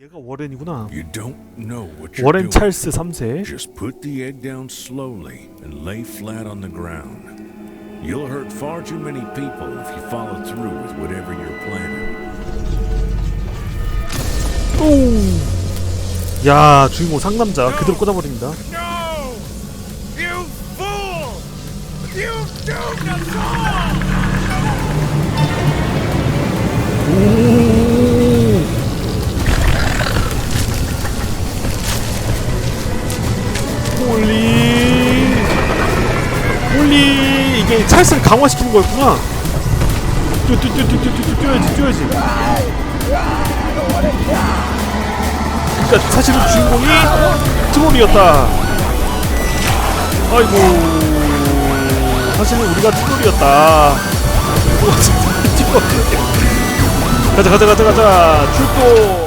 얘가 워렌이구나. You don't know what you're 워렌 doing. 찰스 3세. Just put the egg down slowly and lay flat on the ground. You'll hurt far too many people if you follow through with whatever you're planning. 오. 야 주인공 상남자 그대로 꽂아버립니다. No! You fool! You doomed us all! 홀리 홀리 이게 찰스를 강화시키는 거였구나. 뛰어야지 뛰어야지. 그러니까 사실은 주인공이 트롤이었다. 아이고 사실은 우리가 트롤이었다. 가자 가자 가자 가자 출동.